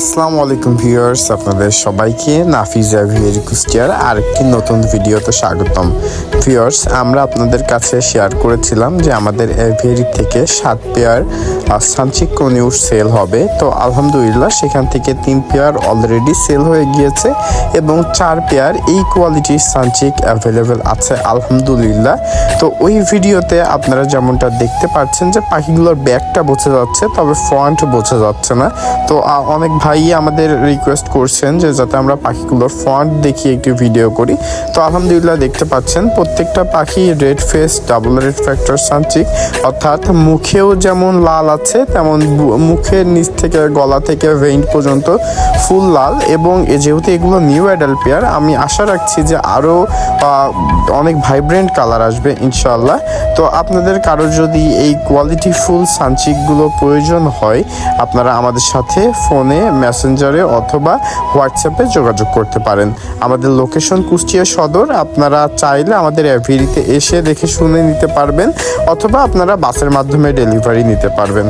আসসালামু আলাইকুম ভিউয়ার্স, আপনাদের সবাইকে নাফিজ অ্যাভিয়ারি কুষ্টিয়ার আরেকটি নতুন ভিডিওতে স্বাগতম। ভিউয়ার্স, আমরা আপনাদের কাছে শেয়ার করেছিলাম যে আমাদের এভিয়ারি থেকে সাত পেয়ার সানচিক কনিউর সেল হবে। তো আলহামদুলিল্লাহ, সেখান থেকে তিন পেয়ার অলরেডি সেল হয়ে গিয়েছে এবং চার পেয়ার এই কোয়ালিটির সানচিক অ্যাভেলেবেল আছে, আলহামদুলিল্লাহ। তো ওই ভিডিওতে আপনারা যেমনটা দেখতে পাচ্ছেন যে পাখিগুলোর ব্যাগটা বোঝা যাচ্ছে, তবে ফ্রন্ট বোঝা যাচ্ছে না। তো অনেক ভাই আমাদের রিকোয়েস্ট করছেন যে যাতে আমরা পাখিগুলোর ফ্রন্ট দেখিয়ে একটি ভিডিও করি। তো আলহামদুলিল্লাহ দেখতে পাচ্ছেন, প্রত্যেকটা পাখি red face double red factor সানচিক অর্থাৎ মুখেও যেমন লাল আছে, তেমন মুখের নিচ থেকে গলা থেকে ভেইন পর্যন্ত ফুল লাল এবং যেহেতু এগুলো নিউ অ্যাডাল পেয়ার আমি আশা রাখছি যে আরও অনেক ভাইব্রেন্ট কালার আসবে ইনশাল্লাহ তো আপনাদের কারও যদি এই কোয়ালিটি ফুল সানচিকগুলো প্রয়োজন হয়, আপনারা আমাদের সাথে ফোনে মেসেঞ্জারে অথবা হোয়াটসঅ্যাপে যোগাযোগ করতে পারেন। আমাদের লোকেশন কুষ্টিয়া সদর, আপনারা চাইলে আমাদের অ্যাভিরিতে এসে দেখে শুনে নিতে পারবেন, অথবা আপনারা বাসের মাধ্যমে ডেলিভারি নিতে পারবেন।